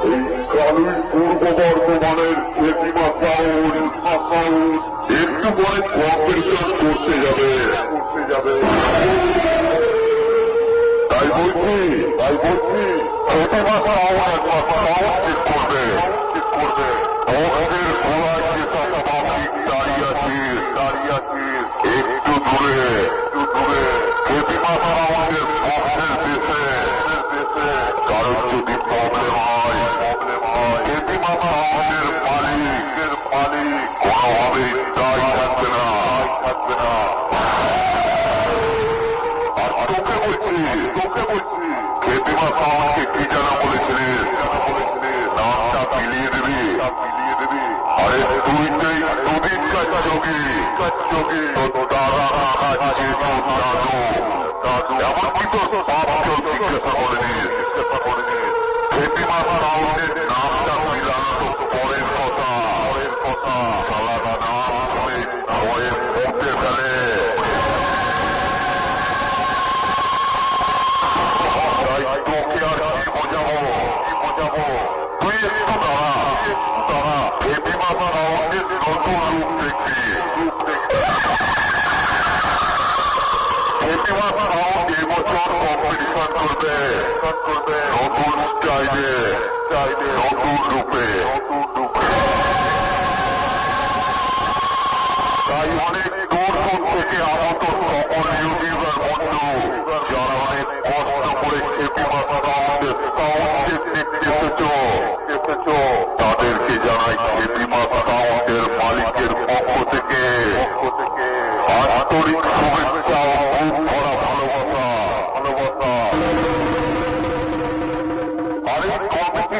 পূর্ব বর্ধমানের প্রতিমা সাউন্ড একটু পরে কম্পিটিশন করতে করতে যাবে তাই বলছি তাই বলছি প্রতিমা সাউন্ড একবার সাউন্ড চেক করবে দাঁড়িয়ে আছে একটু দূরে একটু দূরে প্রতিমা দেশে দেশে কারণ যদি কোনোভাবেই দায়ী থাকবে না দেবে আরে দুদিন কাজ যোগী কাজ যোগী তো দাদা কাছে তো দাদু দাদু এমনকি তো বাপকেও জিজ্ঞাসা করেনি ফেটিমা সাউন্ড এবছর কম্পিটিশন করবে নতুন স্টাইলে নতুন রূপে তাই অনেক দূর দূর থেকে আগত সকল ইউটিউবার বন্ধু যারা অনেক কষ্ট করে খেপি মাথা সাউন্ডের সাউন্ড দেখতে এসেছ এসেছ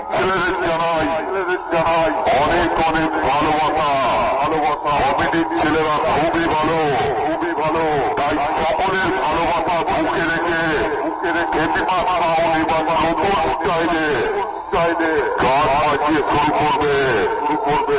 কমিটির ছেলেদের জানাই জানাই অনেক অনেক ভালোবাসা। ভালোবাসা কমিটির ছেলেরা খুবই ভালো। খুবই ভালো তাই সকলের ভালোবাসা বুকে রেখে বুকে রেখে এবার নতুন স্টাইলে স্টাইলে গান বাজিয়ে শুরু করবে শুরু করবে।